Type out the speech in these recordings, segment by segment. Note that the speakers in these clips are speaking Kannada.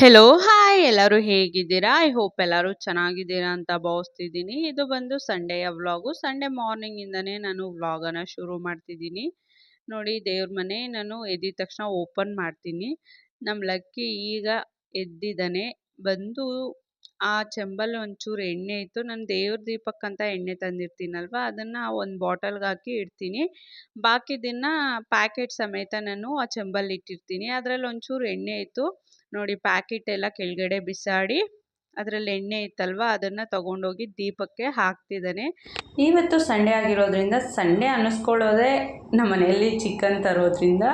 ಹೆಲೋ ಹಾಯ್ ಎಲ್ಲರೂ ಹೇಗಿದ್ದೀರಾ? ಐ ಹೋಪ್ ಎಲ್ಲರೂ ಚೆನ್ನಾಗಿದ್ದೀರಾ ಅಂತ ಭಾವಿಸ್ತಿದ್ದೀನಿ. ಇದು ಬಂದು ಸಂಡೆಯ ವ್ಲಾಗು ಸಂಡೇ ಮಾರ್ನಿಂಗಿಂದನೇ ನಾನು ವ್ಲಾಗನ್ನು ಶುರು ಮಾಡ್ತಿದ್ದೀನಿ. ನೋಡಿ, ದೇವ್ರ ಮನೆ ನಾನು ಎದ್ದಿದ ತಕ್ಷಣ ಓಪನ್ ಮಾಡ್ತೀನಿ. ನಮ್ಮ ಲಕ್ಕಿ ಈಗ ಎದ್ದಿದ್ದಾನೆ. ಬಂದು ಆ ಚೆಂಬಲ್ಲಿ ಒಂಚೂರು ಎಣ್ಣೆ ಇತ್ತು. ನಾನು ದೇವ್ರ ದೀಪಕ್ಕಂತ ಎಣ್ಣೆ ತಂದಿರ್ತೀನಲ್ವ? ಅದನ್ನು ಒಂದು ಬಾಟಲ್ಗೆ ಹಾಕಿ ಇಡ್ತೀನಿ. ದಿನ ಪ್ಯಾಕೆಟ್ ಸಮೇತ ನಾನು ಆ ಚೆಂಬಲ್ಲಿ ಇಟ್ಟಿರ್ತೀನಿ. ಅದರಲ್ಲಿ ಒಂಚೂರು ಎಣ್ಣೆ ಇತ್ತು. ನೋಡಿ ಪ್ಯಾಕೆಟ್ ಎಲ್ಲ ಕೆಳಗಡೆ ಬಿಸಾಡಿ ಅದರಲ್ಲಿ ಎಣ್ಣೆ ಇತ್ತಲ್ವ, ಅದನ್ನು ತಗೊಂಡೋಗಿ ದೀಪಕ್ಕೆ ಹಾಕ್ತಿದ್ದಾನೆ. ಇವತ್ತು ಸಂಡೇ ಆಗಿರೋದ್ರಿಂದ ಸಂಡೇ ಅನ್ನಿಸ್ಕೊಳ್ಳೋದೇ ನಮ್ಮ ಮನೆಯಲ್ಲಿ ಚಿಕನ್ ತರೋದ್ರಿಂದ.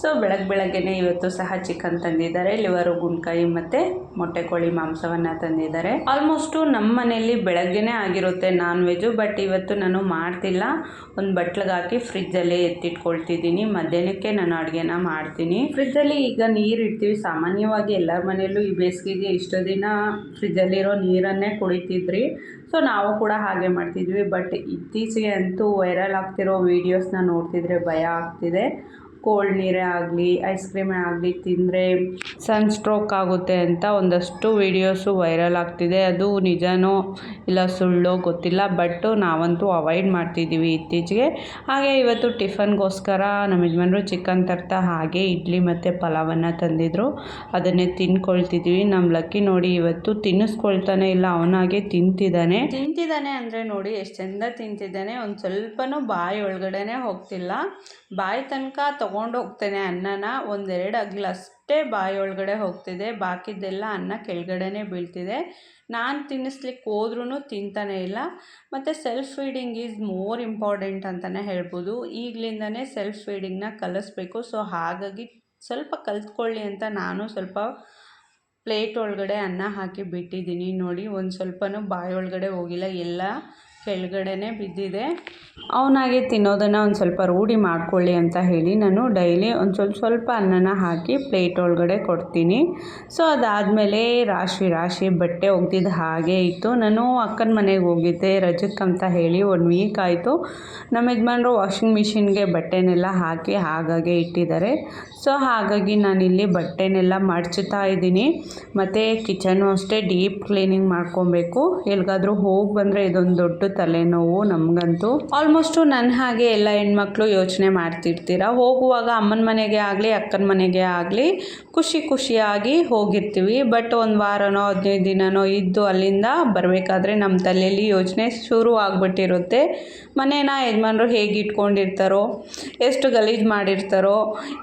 ಸೊ ಬೆಳಗ್ಗೆ ಬೆಳಗ್ಗೆನೇ ಇವತ್ತು ಸಹ ಚಿಕನ್ ತಂದಿದ್ದಾರೆ. ಲಿವರು ಗುಂಡ್ಕಾಯಿ ಮತ್ತು ಮೊಟ್ಟೆ ಕೋಳಿ ಮಾಂಸವನ್ನು ತಂದಿದ್ದಾರೆ. ಆಲ್ಮೋಸ್ಟು ನಮ್ಮ ಮನೆಯಲ್ಲಿ ಬೆಳಗ್ಗೆನೇ ಆಗಿರುತ್ತೆ ನಾನ್ ವೆಜ್ಜು ಬಟ್ ಇವತ್ತು ನಾನು ಮಾಡ್ತಿಲ್ಲ. ಒಂದು ಬಟ್ಲಿಗೆ ಹಾಕಿ ಫ್ರಿಜ್ಜಲ್ಲಿ ಎತ್ತಿಟ್ಕೊಳ್ತಿದ್ದೀನಿ. ಮಧ್ಯಾಹ್ನಕ್ಕೆ ನಾನು ಅಡುಗೆನ ಮಾಡ್ತೀನಿ. ಫ್ರಿಜ್ಜಲ್ಲಿ ಈಗ ನೀರು ಇಡ್ತೀವಿ. ಸಾಮಾನ್ಯವಾಗಿ ಎಲ್ಲರ ಮನೆಯಲ್ಲೂ ಈ ಬೇಸಿಗೆಗೆ ಇಷ್ಟು ದಿನ ಫ್ರಿಜ್ಜಲ್ಲಿರೋ ನೀರನ್ನೇ ಕುಡಿತಿದ್ರಿ. ಸೊ, ನಾವು ಕೂಡ ಹಾಗೆ ಮಾಡ್ತಿದ್ವಿ. ಬಟ್ ಇತ್ತೀಚೆಗೆ ಅಂತೂ ವೈರಲ್ ಆಗ್ತಿರೋ ವೀಡಿಯೋಸ್ನ ನೋಡ್ತಿದ್ರೆ ಭಯ ಆಗ್ತಿದೆ. ಕೋಲ್ಡ್ ನೀರೇ ಆಗಲಿ, ಐಸ್ ಕ್ರೀಮೇ ಆಗಲಿ ತಿಂದರೆ ಸನ್ ಸ್ಟ್ರೋಕ್ ಆಗುತ್ತೆ ಅಂತ ಒಂದಷ್ಟು ವೀಡಿಯೋಸು ವೈರಲ್ ಆಗ್ತಿದೆ. ಅದು ನಿಜನೋ ಇಲ್ಲ ಸುಳ್ಳೋ ಗೊತ್ತಿಲ್ಲ, ಬಟ್ ನಾವಂತೂ ಅವಾಯ್ಡ್ ಮಾಡ್ತಿದ್ದೀವಿ ಇತ್ತೀಚೆಗೆ. ಹಾಗೆ ಇವತ್ತು ಟಿಫನ್ಗೋಸ್ಕರ ನಮ್ಮ ಯಜಮಾನರು ಚಿಕನ್ ತರ್ತಾ ಹಾಗೆ ಇಡ್ಲಿ ಮತ್ತು ಪಲಾವನ್ನು ತಂದಿದ್ರು. ಅದನ್ನೇ ತಿನ್ಕೊಳ್ತಿದ್ವಿ ನಮ್ಮ ಲಕ್ಕಿ ನೋಡಿ ಇವತ್ತು ತಿನ್ನಿಸ್ಕೊಳ್ತಾನೆ ಇಲ್ಲ ಅವನಾಗೆ ತಿಂತಿದ್ದಾನೆ. ತಿಂತಿದ್ದಾನೆ ಅಂದರೆ ನೋಡಿ, ಎಷ್ಟು ಚೆಂದ ತಿಂತಿದ್ದಾನೆ. ಒಂದು ಸ್ವಲ್ಪನೂ ಬಾಯಿ ಒಳಗಡೆನೆ ಹೋಗ್ತಿಲ್ಲ. ಬಾಯಿ ತನಕ ತೊಗೊಂಡು ಹೋಗ್ತಾನೆ ಅನ್ನನ ಒಂದೆರಡು ಅಗ್ಲು ಅಷ್ಟೇ ಬಾಯಿ ಒಳಗಡೆ ಹೋಗ್ತಿದೆ. ಬಾಕಿದ್ದೆಲ್ಲ ಅನ್ನ ಕೆಳಗಡೆನೇ ಬೀಳ್ತಿದೆ. ನಾನು ತಿನ್ನಿಸ್ಲಿಕ್ಕೆ ಹೋದ್ರೂ ತಿಂತಾನೆ ಇಲ್ಲ. ಮತ್ತು self feeding is more important ಅಂತಲೇ ಹೇಳ್ಬೋದು. ಈಗಲಿಂದನೇ ಸೆಲ್ಫ್ ಫೀಡಿಂಗ್ನ ಕಲಿಸ್ಬೇಕು. ಸೊ ಹಾಗಾಗಿ ಸ್ವಲ್ಪ ಕಲ್ತ್ಕೊಳ್ಳಿ ಅಂತ ನಾನು ಸ್ವಲ್ಪ ಪ್ಲೇಟ್ ಒಳಗಡೆ ಅನ್ನ ಹಾಕಿ ಬಿಟ್ಟಿದ್ದೀನಿ. ನೋಡಿ, ಒಂದು ಸ್ವಲ್ಪನೂ ಬಾಯಿ ಒಳಗಡೆ ಹೋಗಿಲ್ಲ. ಎಲ್ಲ ಕೆಳಗಡೆನೇ ಬಿದ್ದಿದೆ. ಅವನಾಗೆ ತಿನ್ನೋದನ್ನು ಒಂದು ಸ್ವಲ್ಪ ರೂಢಿ ಮಾಡ್ಕೊಳ್ಳಿ ಅಂತ ಹೇಳಿ ನಾನು ಡೈಲಿ ಒಂದು ಸ್ವಲ್ಪ ಸ್ವಲ್ಪ ಅನ್ನನ ಹಾಕಿ ಪ್ಲೇಟ್ ಒಳಗಡೆ ಕೊಡ್ತೀನಿ. ಸೊ ಅದಾದಮೇಲೆ ರಾಶಿ ರಾಶಿ ಬಟ್ಟೆ ಒಗ್ದಿದ್ದು ಹಾಗೆ ಇತ್ತು. ನಾನು ಅಕ್ಕನ ಮನೆಗೆ ಹೋಗಿದ್ದೆ ಅಂತ ಹೇಳಿ ಒಂದು ವೀಕ್ ಆಯಿತು. ನಮ್ಮ ಯಜಮಾನರು ವಾಷಿಂಗ್ ಮಿಷಿನ್ಗೆ ಬಟ್ಟೆನೆಲ್ಲ ಹಾಕಿ ಹಾಗಾಗೆ ಇಟ್ಟಿದ್ದಾರೆ. ಸೊ ಹಾಗಾಗಿ ನಾನಿಲ್ಲಿ ಬಟ್ಟೆನೆಲ್ಲ ಮಡ್ಚುತ್ತಾ ಇದ್ದೀನಿ. ಮತ್ತು ಕಿಚನು ಅಷ್ಟೇ ಡೀಪ್ ಕ್ಲೀನಿಂಗ್ ಮಾಡ್ಕೊಬೇಕು. ಎಲ್ಲಿಗಾದರೂ ಹೋಗಿ ಬಂದರೆ ಇದೊಂದು ದೊಡ್ಡ ತಲೆನೋವು ನಮಗಂತೂ ಆಲ್ಮೋಸ್ಟು ನನ್ನ ಹಾಗೆ ಎಲ್ಲ ಹೆಣ್ಮಕ್ಳು ಯೋಚನೆ ಮಾಡ್ತಿರ್ತೀರ. ಹೋಗುವಾಗ ಅಮ್ಮನ ಮನೆಗೆ ಆಗಲಿ, ಅಕ್ಕನ ಮನೆಗೆ ಆಗಲಿ ಖುಷಿ ಖುಷಿಯಾಗಿ ಹೋಗಿರ್ತೀವಿ. ಬಟ್ ಒಂದು ವಾರನೋ, ಹದಿನೈದು ದಿನನೋ ಇದ್ದು ಅಲ್ಲಿಂದ ಬರಬೇಕಾದ್ರೆ ನಮ್ಮ ತಲೆಯಲ್ಲಿ ಯೋಚನೆ ಶುರು ಆಗಿಬಿಟ್ಟಿರುತ್ತೆ. ಮನೇನ ಯಜಮಾನ್ರು ಹೇಗೆ ಇಟ್ಕೊಂಡಿರ್ತಾರೋ, ಎಷ್ಟು ಗಲೀಜು ಮಾಡಿರ್ತಾರೋ,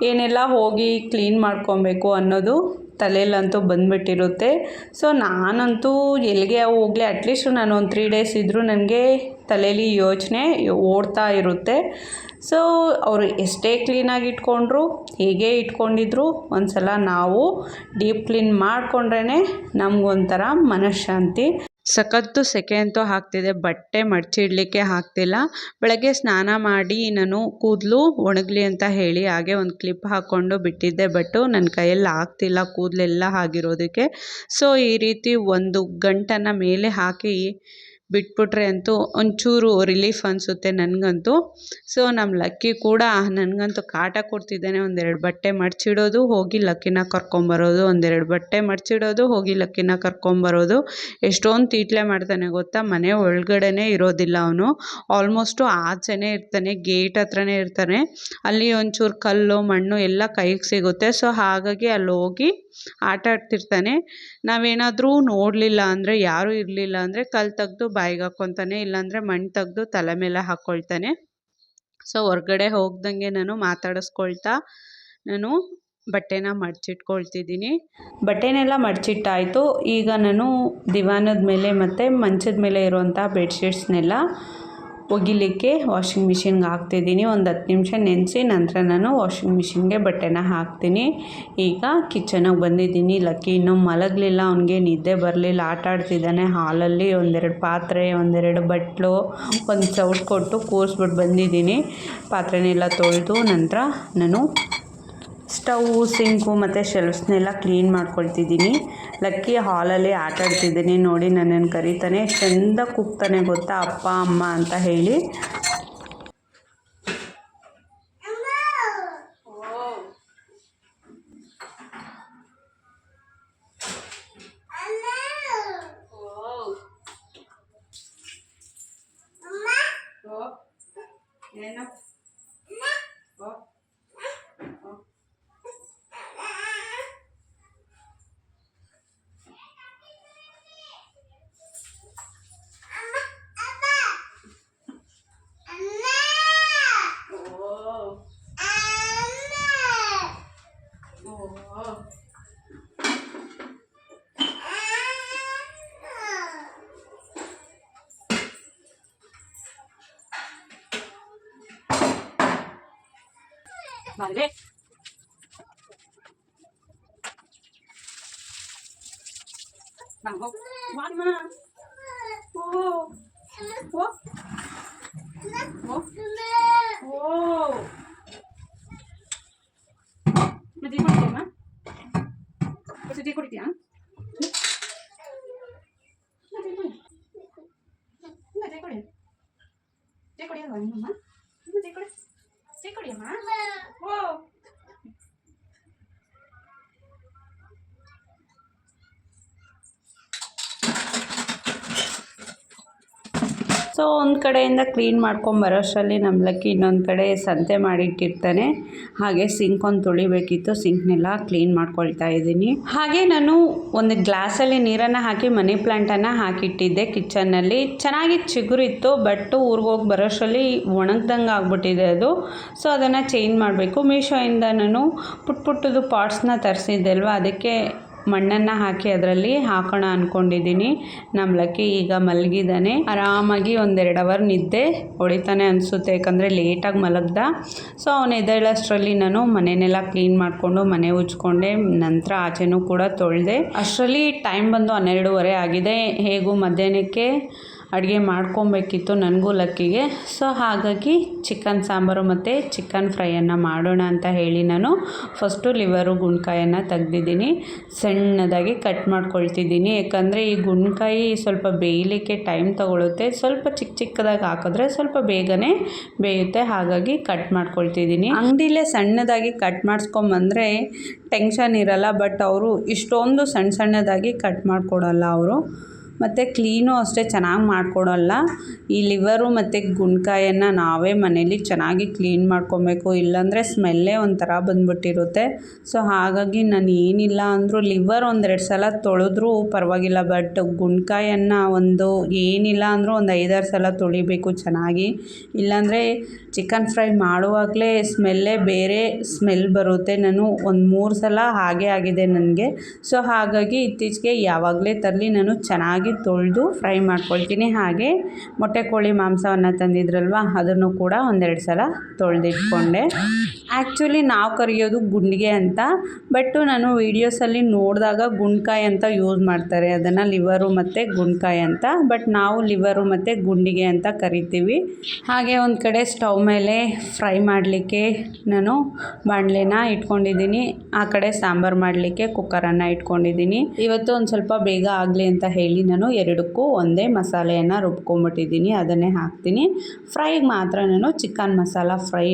ಏನೆಲ್ಲ ಹೋಗಿ ಕ್ಲೀನ್ ಮಾಡ್ಕೊಬೇಕು ಅನ್ನೋದು ತಲೆಯಲ್ಲಂತೂ ಬಂದುಬಿಟ್ಟಿರುತ್ತೆ. ಸೊ ನಾನಂತೂ ಎಲ್ಲಿಗೆ ಹೋಗಲಿ ಅಟ್ಲೀಸ್ಟು ನಾನು ಒಂದು ತ್ರೀ ಡೇಸ್ ಇದ್ದರೂ ನನಗೆ ತಲೆಯಲ್ಲಿ ಯೋಚನೆ ಓಡ್ತಾ ಇರುತ್ತೆ. ಸೊ ಅವರು ಎಷ್ಟೇ ಕ್ಲೀನಾಗಿ ಇಟ್ಕೊಂಡ್ರು, ಹೇಗೆ ಇಟ್ಕೊಂಡಿದ್ರು ಒಂದು ಸಲ ನಾವು ಡೀಪ್ ಕ್ಲೀನ್ ಮಾಡಿಕೊಂಡ್ರೇ ನಮಗೊಂಥರ ಮನಃಶಾಂತಿ. ಸಖತ್ತು ಅಂತೂ ಆಗ್ತಿದೆ ಬಟ್ಟೆ ಮಡಚಿಡ್ಲಿಕ್ಕೆ ಆಗ್ತಿಲ್ಲ ಬೆಳಗ್ಗೆ ಸ್ನಾನ ಮಾಡಿ ನಾನು ಕೂದಲು ಒಣಗಲಿ ಅಂತ ಹೇಳಿ ಹಾಗೆ ಒಂದು ಕ್ಲಿಪ್ ಹಾಕ್ಕೊಂಡು ಬಿಟ್ಟಿದ್ದೆ ಬಟ್ಟು ನನ್ನ ಕೈಯಲ್ಲಿ ಆಗ್ತಿಲ್ಲ ಕೂದಲೆಲ್ಲ ಆಗಿರೋದಕ್ಕೆ. ಸೊ ಈ ರೀತಿ ಒಂದು ಗಂಟನ್ನು ಮೇಲೆ ಹಾಕಿ ಬಿಟ್ಬಿಟ್ರೆ ಅಂತೂ ಒಂಚೂರು ರಿಲೀಫ್ ಅನಿಸುತ್ತೆ ನನಗಂತೂ. ಸೊ ನಮ್ಮ ಲಕ್ಕಿ ಕೂಡ ನನಗಂತೂ ಕಾಟ ಕೊಡ್ತಿದ್ದಾನೆ, ಒಂದೆರಡು ಬಟ್ಟೆ ಮಡಚಿಡೋದು, ಹೋಗಿ ಲಕ್ಕಿನ ಕರ್ಕೊಂಬರೋದು, ಒಂದೆರಡು ಬಟ್ಟೆ ಮಡಚಿಡೋದು, ಹೋಗಿ ಲಕ್ಕಿನ ಕರ್ಕೊಂಬರೋದು. ಎಷ್ಟೊಂದು ತೀಟ್ಲೆ ಮಾಡ್ತಾನೆ ಗೊತ್ತಾ? ಮನೆ ಒಳಗಡೆನೇ ಇರೋದಿಲ್ಲ ಅವನು. ಆಲ್ಮೋಸ್ಟು ಆಚೆನೇ ಇರ್ತಾನೆ ಗೇಟ್ ಹತ್ರನೇ ಇರ್ತಾನೆ. ಅಲ್ಲಿ ಒಂಚೂರು ಕಲ್ಲು, ಮಣ್ಣು ಎಲ್ಲ ಕೈಗೆ ಸಿಗುತ್ತೆ. ಸೊ ಹಾಗಾಗಿ ಅಲ್ಲಿ ಹೋಗಿ ಆಟ ಆಡ್ತಿರ್ತಾನೆ. ನಾವೇನಾದರೂ ನೋಡಲಿಲ್ಲ ಅಂದರೆ, ಯಾರೂ ಇರಲಿಲ್ಲ ಅಂದರೆ ಕಲ್ಲು ತೆಗ್ದು ಬಾಯಿಗೆ ಹಾಕ್ಕೊತಾನೆ, ಇಲ್ಲಾಂದರೆ ಮಣ್ಣು ತೆಗ್ದು ತಲೆ ಮೇಲೆ ಹಾಕ್ಕೊಳ್ತಾನೆ ಸೊ, ಹೊರ್ಗಡೆ ಹೋಗ್ದಂಗೆ ನಾನು ಮಾತಾಡಿಸ್ಕೊಳ್ತಾ ನಾನು ಬಟ್ಟೆನ ಮಡಚಿಟ್ಕೊಳ್ತಿದ್ದೀನಿ. ಬಟ್ಟೆನೆಲ್ಲ ಮಡಚಿಟ್ಟಾಯಿತು. ಈಗ ನಾನು ದಿವಾನದ ಮೇಲೆ ಮತ್ತು ಮಂಚದ ಮೇಲೆ ಇರುವಂಥ ಬೆಡ್ಶೀಟ್ಸ್ನೆಲ್ಲ ಒಗಿಲಿಕ್ಕೆ ವಾಷಿಂಗ್ ಮಿಷಿನ್ಗೆ ಹಾಕ್ತಿದ್ದೀನಿ. ಒಂದು ಹತ್ತು ನಿಮಿಷ ನೆನೆಸಿ ನಂತರ ನಾನು ವಾಷಿಂಗ್ ಮಿಷಿನ್ಗೆ ಬಟ್ಟೆನ ಹಾಕ್ತೀನಿ. ಈಗ ಕಿಚನಿಗೆ ಬಂದಿದ್ದೀನಿ. ಲಕ್ಕಿ ಇನ್ನೂ ಮಲಗಲಿಲ್ಲ. ಅವನಿಗೆ ನಿದ್ದೆ ಬರಲಿಲ್ಲ. ಆಟ ಆಡ್ತಿದ್ದಾನೆ. ಹಾಲಲ್ಲಿ ಒಂದೆರಡು ಪಾತ್ರೆ, ಒಂದೆರಡು ಬಟ್ಲು, ಒಂದು ಸೌಟ್ ಕೊಟ್ಟು ಕೂರಿಸ್ಬಿಟ್ಟು ಬಂದಿದ್ದೀನಿ. ಪಾತ್ರೆನೆಲ್ಲ ತೊಳೆದು ನಂತರ ನಾನು ಸ್ಟವ್ವು ಸಿಂಕು ಮತ್ತು ಶೆಲ್ಫ್ಸ್ನೆಲ್ಲ ಕ್ಲೀನ್ ಮಾಡ್ಕೊಳ್ತಿದ್ದೀನಿ. ಲಕ್ಕಿ ಹಾಲಲ್ಲಿ ಆಟ ಆಡ್ತಿದ್ದೀನಿ. ನೋಡಿ ನನ್ನನ್ನು ಕರೀತಾನೆ. ಚೆಂದ ಕೂಗ್ತಾನೆ ಗೊತ್ತಾ ಅಪ್ಪ, ಅಮ್ಮ ಅಂತ ಹೇಳಿ. ಏನು? Vale. Vamos. Guarma. Oh. Oh. Oh. Oh. Me dijo el tema. Pues te corría. ¿Qué corría? ¿Qué corría? ¿Qué corría? ¿Qué corría? Você que eu lhe mando? Uou! So, ಒಂದು ಕಡೆಯಿಂದ ಕ್ಲೀನ್ ಮಾಡ್ಕೊಂಬರೋಷ್ಟರಲ್ಲಿ ನಮ್ಮ ಲಕ್ಕಿ ಇನ್ನೊಂದು ಕಡೆ ಸಂತೆ ಮಾಡಿಟ್ಟಿರ್ತಾನೆ. ಹಾಗೆ ಸಿಂಕ್ ಒಂದು ತುಳಿಬೇಕಿತ್ತು, ಸಿಂಕ್ನೆಲ್ಲ ಕ್ಲೀನ್ ಮಾಡ್ಕೊಳ್ತಾ ಇದ್ದೀನಿ. ಹಾಗೆ ನಾನು ಒಂದು ಗ್ಲಾಸಲ್ಲಿ ನೀರನ್ನು ಹಾಕಿ, ಮನಿ ಪ್ಲ್ಯಾಂಟನ್ನು ಹಾಕಿಟ್ಟಿದ್ದೆ ಕಿಚನ್ನಲ್ಲಿ. ಚೆನ್ನಾಗಿ ಚಿಗುರಿತ್ತು, ಬಟ್ ಊರಿಗೆ ಹೋಗಿ ಬರೋಷ್ಟರಲ್ಲಿ ಒಣಗ್ದಂಗೆ ಆಗ್ಬಿಟ್ಟಿದೆ ಅದು. ಸೊ, ಅದನ್ನು ಚೇಂಜ್ ಮಾಡಬೇಕು. ಮೀಶೋಯಿಂದ ನಾನು ಪುಟ್ಟ ಪುಟ್ಟದು ಪಾಟ್ಸ್ನ ತರಿಸಿದ್ದೆ ಅಲ್ವಾ, ಅದಕ್ಕೆ ಮಣ್ಣನ್ನು ಹಾಕಿ ಅದರಲ್ಲಿ ಹಾಕೋಣ ಅಂದ್ಕೊಂಡಿದ್ದೀನಿ ನಮ್ಮ ಈಗ ಮಲಗಿದ್ದಾನೆ ಆರಾಮಾಗಿ ಒಂದೆರಡು ಅವರ್ ನಿದ್ದೆ ಹೊಡಿತಾನೆ ಅನಿಸುತ್ತೆ. ಯಾಕಂದರೆ ಲೇಟಾಗಿ ಮಲಗ್ದ. ಸೊ ಅವನು ಎದ್ದೇಳಷ್ಟರಲ್ಲಿ ನಾನು ಮನೆಯನ್ನೆಲ್ಲ ಕ್ಲೀನ್ ಮಾಡಿಕೊಂಡು ಮನೆ ಉಜ್ಕೊಂಡೆ. ನಂತರ ಆಚೆನೂ ಕೂಡ ತೊಳೆದೆ. ಅಷ್ಟರಲ್ಲಿ ಟೈಮ್ ಬಂದು ಹನ್ನೆರಡೂವರೆ ಆಗಿದೆ. ಹೇಗೂ ಮಧ್ಯಾಹ್ನಕ್ಕೆ? ಅಡುಗೆ ಮಾಡ್ಕೊಬೇಕಿತ್ತು ನನಗೂ ಲಕ್ಕಿಗೆ. ಸೊ ಹಾಗಾಗಿ ಚಿಕನ್ ಸಾಂಬಾರು ಮತ್ತು ಚಿಕನ್ ಫ್ರೈಯನ್ನು ಮಾಡೋಣ ಅಂತ ಹೇಳಿ ನಾನು. ಫಸ್ಟು ಲಿವರು ಗುಣ್ಕಾಯನ್ನು ತೆಗ್ದಿದ್ದೀನಿ. ಸಣ್ಣದಾಗಿ ಕಟ್ ಮಾಡ್ಕೊಳ್ತಿದ್ದೀನಿ. ಯಾಕಂದರೆ ಈ ಗುಂಡ್ಕಾಯಿ ಸ್ವಲ್ಪ ಬೇಯಲಿಕ್ಕೆ ಟೈಮ್ ತೊಗೊಳುತ್ತೆ. ಸ್ವಲ್ಪ ಚಿಕ್ಕ ಚಿಕ್ಕದಾಗಿ ಹಾಕಿದ್ರೆ ಸ್ವಲ್ಪ ಬೇಗನೆ ಬೇಯುತ್ತೆ. ಹಾಗಾಗಿ ಕಟ್ ಮಾಡ್ಕೊಳ್ತಿದ್ದೀನಿ. ಅಂಗಡಿಲೇ ಸಣ್ಣದಾಗಿ ಕಟ್ ಮಾಡಿಸ್ಕೊಂಬಂದರೆ ಟೆನ್ಷನ್ ಇರಲ್ಲ. ಬಟ್ ಅವರು ಇಷ್ಟೊಂದು ಸಣ್ಣ ಸಣ್ಣದಾಗಿ ಕಟ್ ಮಾಡಿಕೊಡಲ್ಲ ಅವರು. ಮತ್ತು ಕ್ಲೀನು ಅಷ್ಟೇ ಚೆನ್ನಾಗಿ ಮಾಡಿಕೊಡಲ್ಲ. ಈ ಲಿವರು ಮತ್ತು ಗುಣ್ಕಾಯನ್ನು ನಾವೇ ಮನೇಲಿ ಚೆನ್ನಾಗಿ ಕ್ಲೀನ್ ಮಾಡ್ಕೊಬೇಕು. ಇಲ್ಲಾಂದರೆ ಸ್ಮೆಲ್ಲೇ ಒಂಥರ ಬಂದ್ಬಿಟ್ಟಿರುತ್ತೆ. ಸೊ ಹಾಗಾಗಿ ನಾನು ಏನಿಲ್ಲ ಅಂದರೂ ಲಿವರ್ ಒಂದೆರಡು ಸಲ ತೊಳೆದ್ರೂ ಪರವಾಗಿಲ್ಲ, ಬಟ್ ಗುಣ್ಕಾಯನ್ನು ಒಂದು ಏನಿಲ್ಲ ಅಂದರೂ ಒಂದು ಐದಾರು ಸಲ ತೊಳಿಬೇಕು ಚೆನ್ನಾಗಿ. ಇಲ್ಲಾಂದರೆ ಚಿಕನ್ ಫ್ರೈ ಮಾಡುವಾಗಲೇ ಸ್ಮೆಲ್ಲೇ ಬೇರೆ ಸ್ಮೆಲ್ ಬರುತ್ತೆ. ನಾನು ಒಂದು ಮೂರು ಸಲ ಹಾಗೆ ಆಗಿದೆ ನನಗೆ. ಸೊ ಹಾಗಾಗಿ ಇತ್ತೀಚೆಗೆ ಯಾವಾಗಲೇ ತರಲಿ ನಾನು ಚೆನ್ನಾಗಿ ತೊಳೆದು ಫ್ರೈ ಮಾಡ್ಕೊಳ್ತೀನಿ. ಹಾಗೆ ಮೊಟ್ಟೆ ಕೋಳಿ ಮಾಂಸವನ್ನು ತಂದಿದ್ರಲ್ವ, ಅದನ್ನು ಕೂಡ ಒಂದೆರಡು ಸಲ ತೊಳೆದಿಟ್ಕೊಂಡೆ. ಆ್ಯಕ್ಚುಲಿ ನಾವು ಕರಿಯೋದು ಗುಂಡಿಗೆ ಅಂತ ಬಟ್ಟು ನಾನು ವೀಡಿಯೋಸಲ್ಲಿ ನೋಡಿದಾಗ ಗುಂಡ್ಕಾಯಿ ಅಂತ ಯೂಸ್ ಮಾಡ್ತಾರೆ. ಅದನ್ನು ಲಿವರು ಮತ್ತು ಗುಂಡ್ಕಾಯಿ ಅಂತ, ಬಟ್ ನಾವು ಲಿವರು ಮತ್ತು ಗುಂಡಿಗೆ ಅಂತ ಕರಿತೀವಿ. ಹಾಗೆ ಒಂದು ಕಡೆ ಸ್ಟವ್ ಮೇಲೆ ಫ್ರೈ ಮಾಡಲಿಕ್ಕೆ ನಾನು ಬಾಣಲೆನ ಇಟ್ಕೊಂಡಿದ್ದೀನಿ. ಆ ಕಡೆ ಸಾಂಬಾರು ಮಾಡಲಿಕ್ಕೆ ಕುಕ್ಕರನ್ನು ಇಟ್ಕೊಂಡಿದ್ದೀನಿ. ಇವತ್ತು ಒಂದು ಸ್ವಲ್ಪ ಬೇಗ ಆಗಲಿ ಅಂತ ಹೇಳಿ ನಾನು ಎರಡಕ್ಕೂ ಒಂದೇ ಮಸಾಲೆಯನ್ನು ರುಬ್ಕೊಂಬಿಟ್ಟಿದ್ದೀನಿ, ಅದನ್ನೇ ಹಾಕ್ತೀನಿ. ಫ್ರೈಗೆ ಮಾತ್ರ ನಾನು ಚಿಕನ್ ಮಸಾಲ ಫ್ರೈ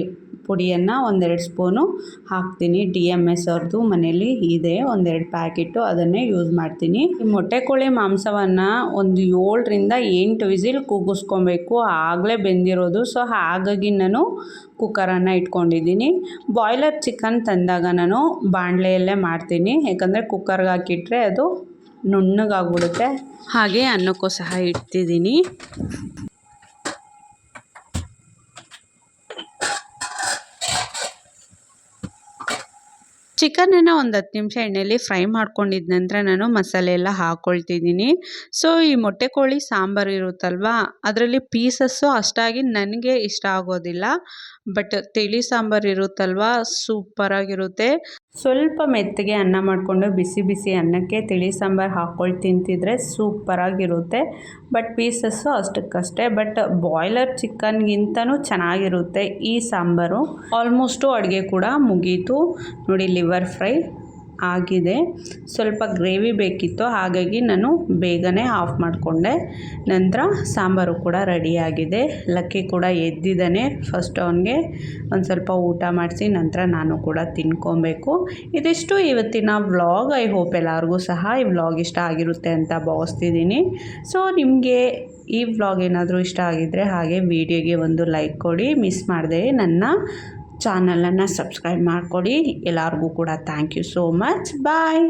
ಪುಡಿಯನ್ನು ಒಂದೆರಡು ಸ್ಪೂನು ಹಾಕ್ತೀನಿ. ಡಿ ಎಂ ಎಸ್ ಅವ್ರದ್ದು ಮನೇಲಿ ಇದೆ, ಒಂದೆರಡು ಪ್ಯಾಕೆಟು ಅದನ್ನೇ ಯೂಸ್ ಮಾಡ್ತೀನಿ. ಈ ಮೊಟ್ಟೆ ಕೋಳಿ ಮಾಂಸವನ್ನು ಒಂದು ಏಳರಿಂದ ಎಂಟು ವಿಸಿಲ್ ಕೂಗಿಸ್ಕೊಬೇಕು ಆಗಲೇ ಬೆಂದಿರೋದು, ಸೊ ಹಾಗಾಗಿ ನಾನು ಕುಕ್ಕರನ್ನು ಇಟ್ಕೊಂಡಿದ್ದೀನಿ. ಬಾಯ್ಲರ್ ಚಿಕನ್ ತಂದಾಗ ನಾನು ಬಾಣಲೆಯಲ್ಲೇ ಮಾಡ್ತೀನಿ. ಯಾಕಂದರೆ ಕುಕ್ಕರ್ಗೆ ಹಾಕಿಟ್ರೆ ಅದು ನುಣ್ಣಗಾಗ್ಬಿಡುತ್ತೆ. ಹಾಗೆ ಅನ್ನಕ್ಕೂ ಸಹ ಇಡ್ತಿದ್ದೀನಿ ಚಿಕನನ್ನು ಒಂದು ಹತ್ತು ನಿಮಿಷ ಎಣ್ಣೆಯಲ್ಲಿ ಫ್ರೈ ಮಾಡ್ಕೊಂಡಿದ್ದ ನಂತರ ನಾನು ಮಸಾಲೆ ಎಲ್ಲ ಹಾಕ್ಕೊಳ್ತಿದ್ದೀನಿ ಸೊ ಈ ಮೊಟ್ಟೆ ಕೋಳಿ ಸಾಂಬಾರು ಇರುತ್ತಲ್ವ, ಅದರಲ್ಲಿ ಪೀಸಸ್ಸು ಅಷ್ಟಾಗಿ ನನಗೆ ಇಷ್ಟ ಆಗೋದಿಲ್ಲ. ಬಟ್ ತಿಳಿ ಸಾಂಬಾರು ಇರುತ್ತಲ್ವ, ಸೂಪರಾಗಿರುತ್ತೆ. ಸ್ವಲ್ಪ ಮೆತ್ತಗೆ ಅನ್ನ ಮಾಡಿಕೊಂಡು ಬಿಸಿ ಬಿಸಿ ಅನ್ನಕ್ಕೆ ತಿಳಿ ಸಾಂಬಾರು ಹಾಕ್ಕೊಂಡು ತಿಂತಿದ್ರೆ ಸೂಪರಾಗಿರುತ್ತೆ. ಬಟ್ ಪೀಸಸ್ಸು ಅಷ್ಟಕ್ಕಷ್ಟೇ. ಬಟ್ ಬಾಯ್ಲರ್ ಚಿಕನ್ಗಿಂತನೂ ಚೆನ್ನಾಗಿರುತ್ತೆ ಈ ಸಾಂಬಾರು. ಆಲ್ಮೋಸ್ಟು ಅಡುಗೆ ಕೂಡ ಮುಗೀತು. ನೋಡಿ ಲಿವರ್ ಫ್ರೈ. ಆಗಿದೆ. ಸ್ವಲ್ಪ ಗ್ರೇವಿ ಬೇಕಿತ್ತು, ಹಾಗಾಗಿ ನಾನು ಬೇಗನೆ ಆಫ್ ಮಾಡಿಕೊಂಡೆ. ನಂತರ ಸಾಂಬಾರು ಕೂಡ ರೆಡಿಯಾಗಿದೆ. ಲಕ್ಕಿ ಕೂಡ ಎದ್ದಿದ್ದಾನೆ. ಫಸ್ಟ್ ಅವನಿಗೆ ಒಂದು ಸ್ವಲ್ಪ ಊಟ ಮಾಡಿಸಿ, ನಂತರ ನಾನು ಕೂಡ ತಿನ್ಕೊಬೇಕು. ಇದಿಷ್ಟು ಇವತ್ತಿನ ವ್ಲಾಗ್. ಐ ಹೋಪ್ ಎಲ್ಲರಿಗೂ ಸಹ ಈ ವ್ಲಾಗ್ ಇಷ್ಟ ಆಗಿರುತ್ತೆ ಅಂತ ಭಾವಿಸ್ತಿದ್ದೀನಿ. ಸೊ, ನಿಮಗೆ ಈ ವ್ಲಾಗ್ ಏನಾದರೂ ಇಷ್ಟ ಆಗಿದ್ದರೆ ಹಾಗೆ ವಿಡಿಯೋಗೆ ಒಂದು ಲೈಕ್ ಕೊಡಿ. ಮಿಸ್ ಮಾಡಿದೆ ನನ್ನ ಚಾನಲನ್ನು ಸಬ್ಸ್ಕ್ರೈಬ್ ಮಾಡಿಕೊಡಿ. ಎಲ್ಲರಿಗೂ ಕೂಡ thank you so much bye